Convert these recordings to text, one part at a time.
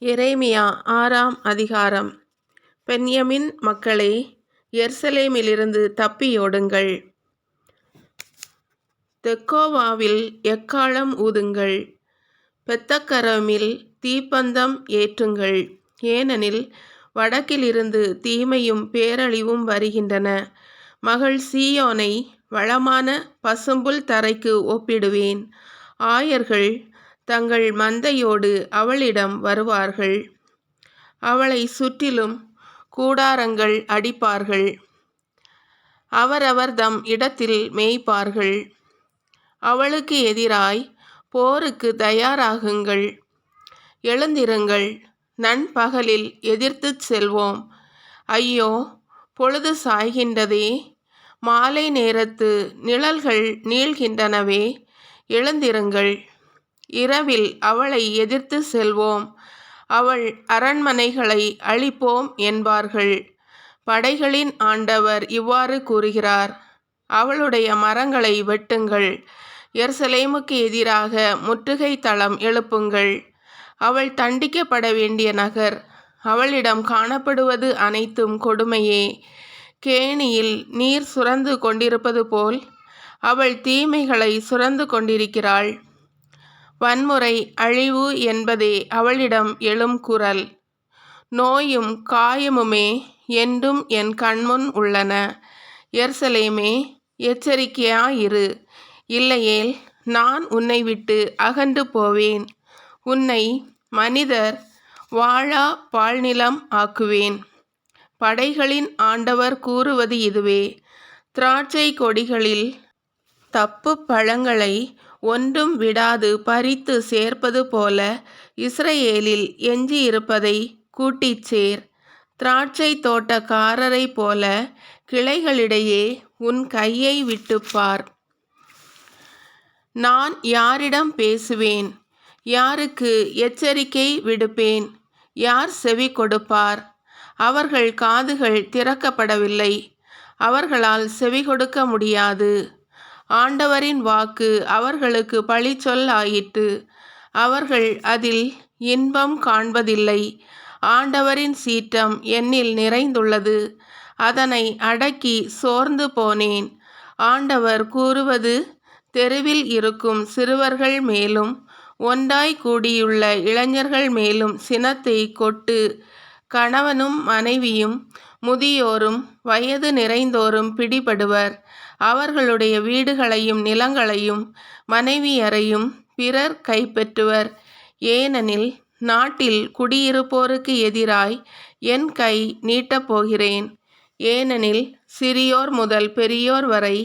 எரேமியா ஆறாம் அதிகாரம். பென்யமின் மக்களே எர்சலேமிலிருந்து தப்பியோடுங்கள் தெக்கோவாவில் எக்காளம் ஊதுங்கள்? பெத்தக்கரமில் தீப்பந்தம் ஏற்றுங்கள். ஏனெனில் வடக்கிலிருந்து தீமையும் பேரழிவும் வருகின்றன. மகள் சீயோனை வளமான பசும்புல் தரைக்கு ஒப்பிடுவேன். ஆயர்கள் தங்கள் மந்தையோடு அவளிடம் வருவார்கள். அவளை சுற்றிலும் கூடாரங்கள் அடிப்பார்கள். அவரவர் தம் இடத்தில் மேய்ப்பார்கள். அவளுக்கு எதிராய் போருக்கு தயாராகுங்கள். எழுந்திருங்கள். நண்பகலில் எதிர்த்துச் செல்வோம். ஐயோ பொழுது சாய்கின்றதே. மாலை நேரத்து நிழல்கள் நீள்கின்றனவே. எழுந்திருங்கள். இரவில் அவளை எதிர்த்து செல்வோம். அவள் அரண்மனைகளை அழிப்போம் என்பார்கள். படைகளின் ஆண்டவர் இவ்வாறு கூறுகிறார். அவளுடைய மரங்களை வெட்டுங்கள். எருசலேமுக்கு எதிராக முற்றுகை தளம் எழுப்புங்கள். அவள் தண்டிக்கப்பட வேண்டிய நகர். அவளிடம் காணப்படுவது அனைத்தும் கொடுமையே. கேணியில் நீர் சுரந்து கொண்டிருப்பது போல் அவள் தீமைகளை சுரந்து கொண்டிருக்கிறாள். வன்முறை அழிவு என்பதே அவளிடம் எழும் குரல். நோயும் காயமுமே என்றும் என் கண்முன் உள்ளன. எர்சலேமே எச்சரிக்கையாயிரு. இல்லையேல் நான் உன்னை விட்டு அகன்று போவேன். உன்னை மனிதர் வாழா பாழ்நிலம் ஆக்குவேன். படைகளின் ஆண்டவர் கூறுவது இதுவே. திராட்சை கொடிகளில் தப்பு பழங்களை ஒன்றும் விடாது பறித்து சேர்ப்பது போல இஸ்ரேலில் எஞ்சியிருப்பதை கூட்டிச் சேர். திராட்சை தோட்டக்காரரைப் போல கிளைகளிடையே உன் கையை விட்டுப்பார் நான் யாரிடம் பேசுவேன்? யாருக்கு எச்சரிக்கை விடுப்பேன்? யார் செவி கொடுப்பார்? அவர்கள் காதுகள் திறக்கப்படவில்லை. அவர்களால் செவி கொடுக்க முடியாது. ஆண்டவரின் வாக்கு அவர்களுக்கு பழிச்சொல் ஆயிற்று. அவர்கள் அதில் இன்பம் காண்பதில்லை. ஆண்டவரின் சீற்றம் என்னில் நிறைந்துள்ளது. அதனை அடக்கி சோர்ந்து போனேன். ஆண்டவர் கூறுவது தெருவில் இருக்கும் சிறுவர்கள் மேலும் ஒன்றாய் கூடியுள்ள இளைஞர்கள் மேலும் சினத்தை கொட்டு கணவனும் மனைவியும் முதியோரும் வயது நிறைந்தோரும் பிடிபடுவர். அவர்களுடைய வீடுகளையும் நிலங்களையும் மனைவியரையும் பிறர் கைப்பற்றுவர். ஏனெனில் நாட்டில் குடியிருப்போருக்கு எதிராய் என் கை நீட்டப் போகிறேன். ஏனெனில் சிறியோர் முதல் பெரியோர் வரை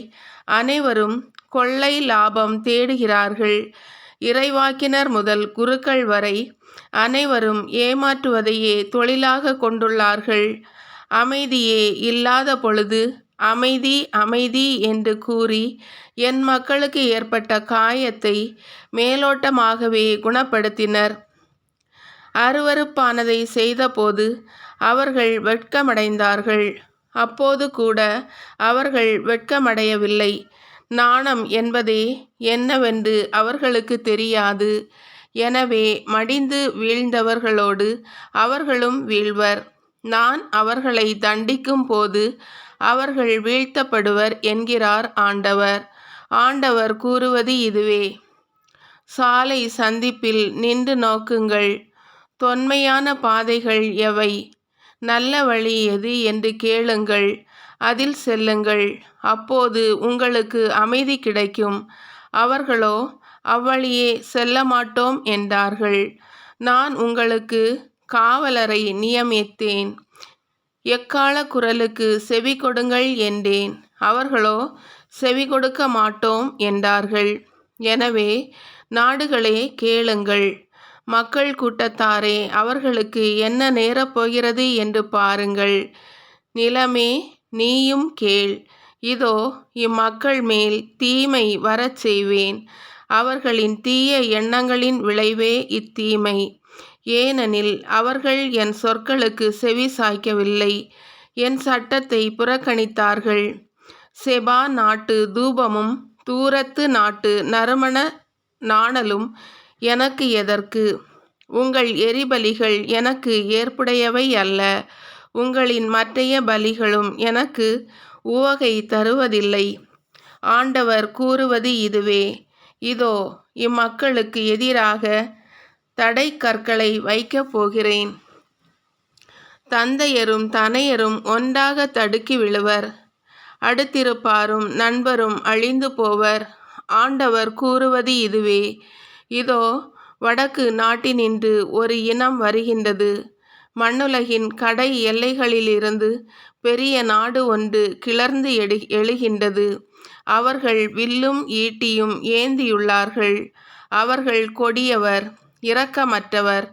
அனைவரும் கொள்ளை லாபம் தேடுகிறார்கள். இறைவாக்கினர் முதல் குருக்கள் வரை அனைவரும் ஏமாற்றுவதையே தொழிலாக கொண்டுள்ளார்கள். அமைதியே இல்லாத பொழுது அமைதி அமைதி என்று கூறி என் மக்களுக்கு ஏற்பட்ட காயத்தை மேலோட்டமாகவே குணப்படுத்தினர். அருவருப்பானதை செய்தபோது அவர்கள் வெட்கமடைந்தார்கள். அப்போது கூட அவர்கள் வெட்கமடையவில்லை. நாணம் என்பதே என்னவென்று அவர்களுக்கு தெரியாது. எனவே மடிந்து வீழ்ந்தவர்களோடு அவர்களும் வீழ்வர். நான் அவர்களை தண்டிக்கும் போது அவர்கள் வீழ்த்தப்படுவர் என்கிறார் ஆண்டவர். ஆண்டவர் கூறுவது இதுவே. சாலை சந்திப்பில் நின்று நோக்குங்கள். தொன்மையான பாதைகள் எவை? நல்ல வழி எது என்று கேளுங்கள். அதில் செல்லுங்கள். அப்போது உங்களுக்கு அமைதி கிடைக்கும். அவர்களோ அவ்வழியே செல்ல மாட்டோம் என்றார்கள். நான் உங்களுக்கு காவலரை நியமித்தேன். எக்கால குரலுக்கு செவி கொடுங்கள் என்றேன். அவர்களோ செவி கொடுக்க மாட்டோம் என்றார்கள். எனவே நாடுகளே கேளுங்கள். மக்கள் கூட்டத்தாரே அவர்களுக்கு என்ன நேரப்போகிறது என்று பாருங்கள். நிலமே நீயும் கேள். இதோ இம்மக்கள் மேல் தீமை வரச் செய்வேன். அவர்களின் தீய எண்ணங்களின் விளைவே இத்தீமை. ஏனெனில் அவர்கள் என் சொற்களுக்கு செவி சாய்க்கவில்லை என் சட்டத்தை புறக்கணித்தார்கள். செபா நாட்டு தூபமும் தூரத்து நாட்டு நறுமண நாணலும் எனக்கு எதற்கு? உங்கள் எரிபலிகள் எனக்கு ஏற்புடையவை அல்ல உங்களின் மற்றைய பலிகளும் எனக்கு உவகை தருவதில்லை. ஆண்டவர் கூறுவது இதுவே இதோ இம்மக்களுக்கு எதிராக தடை கற்களை வைக்கப் போகிறேன். தந்தையரும் தனையரும் ஒன்றாக தடுக்கி விழுவர். அடுத்திருப்பாரும் நண்பரும் அழிந்து போவர். ஆண்டவர் கூறுவது இதுவே. இதோ வடக்கு நாட்டினின்று ஒரு இனம் வருகின்றது. மண்ணுலகின் கடை எல்லைகளிலிருந்து பெரிய நாடு ஒன்று கிளர்ந்து எழுகின்றது. அவர்கள் வில்லும் ஈட்டியும் ஏந்தியுள்ளார்கள். அவர்கள் கொடியவர் இரக்கமற்றவர்.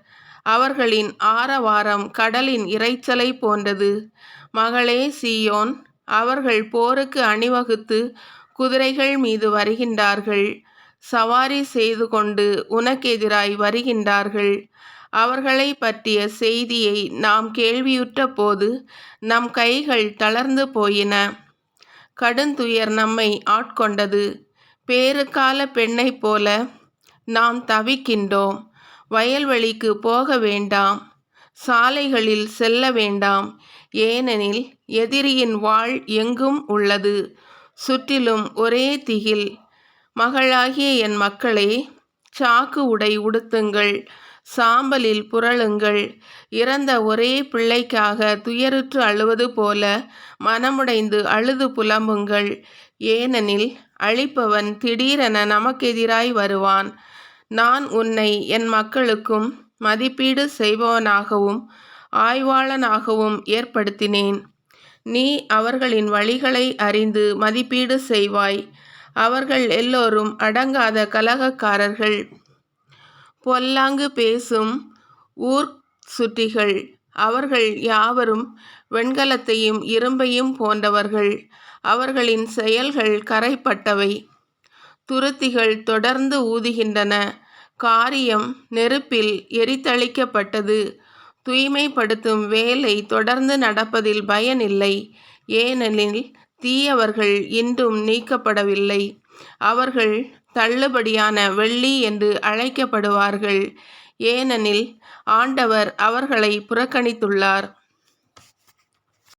அவர்களின் ஆரவாரம் கடலின் இரைச்சலை போன்றது. மகளே சியோன் அவர்கள் போருக்கு அணிவகுத்து குதிரைகள் மீது வருகின்றார்கள். சவாரி செய்து கொண்டு உனக்கெதிராய் வருகின்றார்கள். அவர்களை பற்றிய செய்தியை நாம் கேள்வியுற்ற போது நம் கைகள் தளர்ந்து போயின. கடுந்துயர் நம்மை ஆட்கொண்டது. பேறுகால பெண்ணைப் போல நாம் தவிக்கின்றோம். வயல்வெளிக்கு போக வேண்டாம். சாலைகளில் செல்ல வேண்டாம். ஏனெனில் எதிரியின் வாழ் எங்கும் உள்ளது. சுற்றிலும் ஒரே திகில். மகளாகிய என் மக்களே சாக்கு உடை உடுத்துங்கள். சாம்பலில் புரளுங்கள். இறந்த ஒரே பிள்ளைக்காக துயருற்று அழுவது போல மனமுடைந்து அழுது புலம்புங்கள். ஏனெனில் அழிப்பவன் திடீரென நமக்கெதிராய் வருவான். நான் உன்னை என் மக்களுக்கும் மதிப்பீடு செய்பவனாகவும் ஆய்வாளனாகவும் ஏற்படுத்தினேன். நீ அவர்களின் வழிகளை அறிந்து மதிப்பீடு செய்வாய். அவர்கள் எல்லோரும் அடங்காத கலகக்காரர்கள். பொல்லாங்கு பேசும் ஊர் சுட்டிகள் அவர்கள் யாவரும் வெண்கலத்தையும் இரும்பையும் போன்றவர்கள். அவர்களின் செயல்கள் கரைப்பட்டவை. துருத்திகள் தொடர்ந்து ஊதுகின்றன. காரியம் நெருப்பில் எரித்தளிக்கப்பட்டது. தூய்மைப்படுத்தும் வேலை தொடர்ந்து நடப்பதில் பயனில்லை. ஏனெனில் தீயவர்கள் இன்றும் நீக்கப்படவில்லை. அவர்கள் தள்ளுபடியான வெள்ளி என்று அழைக்கப்படுவார்கள். ஏனெனில் ஆண்டவர் அவர்களை புறக்கணித்துள்ளார்.